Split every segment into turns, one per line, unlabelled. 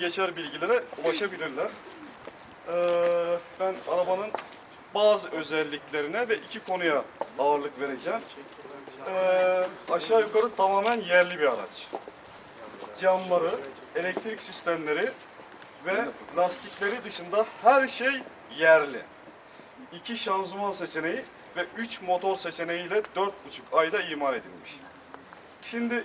geçer bilgilere ulaşabilirler. Ee, ben arabanın bazı özelliklerine ve iki konuya ağırlık vereceğim. Ee, aşağı yukarı tamamen yerli bir araç. Camları, elektrik sistemleri ve lastikleri dışında her şey yerli. İki şanzıman seçeneği ve üç motor seçeneğiyle dört buçuk ayda imal edilmiş. Şimdi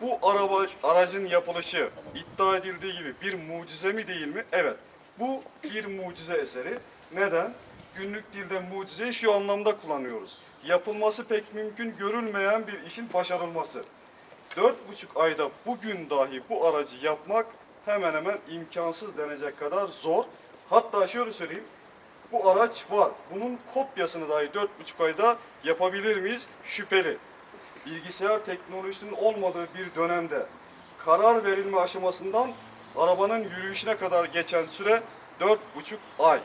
bu araba aracın yapılışı iddia edildiği gibi bir mucize mi değil mi? Evet. Bu bir mucize eseri. Neden? Günlük dilde mucizeyi şu anlamda kullanıyoruz. Yapılması pek mümkün görülmeyen bir işin başarılması. Dört buçuk ayda bugün dahi bu aracı yapmak hemen hemen imkansız denecek kadar zor. Hatta şöyle söyleyeyim. Bu araç var. Bunun kopyasını dahi dört buçuk ayda yapabilir miyiz? Şüpheli bilgisayar teknolojisinin olmadığı bir dönemde karar verilme aşamasından arabanın yürüyüşüne kadar geçen süre dört buçuk ay.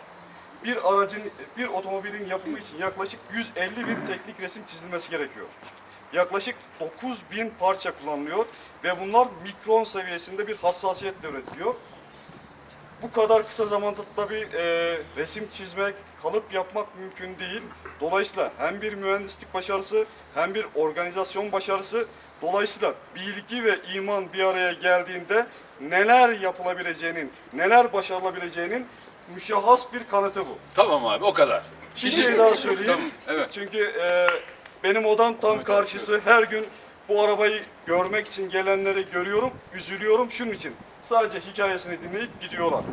Bir aracın, bir otomobilin yapımı için yaklaşık 150 bin teknik resim çizilmesi gerekiyor. Yaklaşık 9 bin parça kullanılıyor ve bunlar mikron seviyesinde bir hassasiyetle üretiliyor bu kadar kısa zamanda tabii e, resim çizmek, kalıp yapmak mümkün değil. Dolayısıyla hem bir mühendislik başarısı hem bir organizasyon başarısı. Dolayısıyla bilgi ve iman bir araya geldiğinde neler yapılabileceğinin, neler başarılabileceğinin müşahhas bir kanıtı bu.
Tamam abi o kadar.
Bir şey daha söyleyeyim.
Tamam, evet.
Çünkü e, benim odam tam karşısı. Her gün bu arabayı görmek için gelenleri görüyorum, üzülüyorum şunun için. Sadece hikayesini dinleyip gidiyorlar.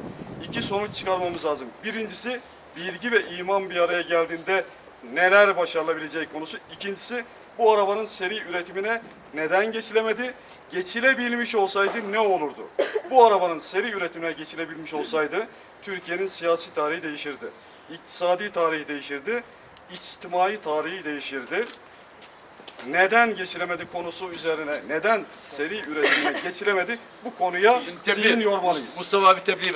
İki sonuç çıkarmamız lazım. Birincisi bilgi ve iman bir araya geldiğinde neler başarılabileceği konusu. İkincisi bu arabanın seri üretimine neden geçilemedi? Geçilebilmiş olsaydı ne olurdu? Bu arabanın seri üretimine geçilebilmiş olsaydı Türkiye'nin siyasi tarihi değişirdi. İktisadi tarihi değişirdi. içtimai tarihi değişirdi. Neden geçilemedi konusu üzerine, neden seri üretimine geçilemedi bu konuya zihin yormalıyız.
Mustafa abi tebliğ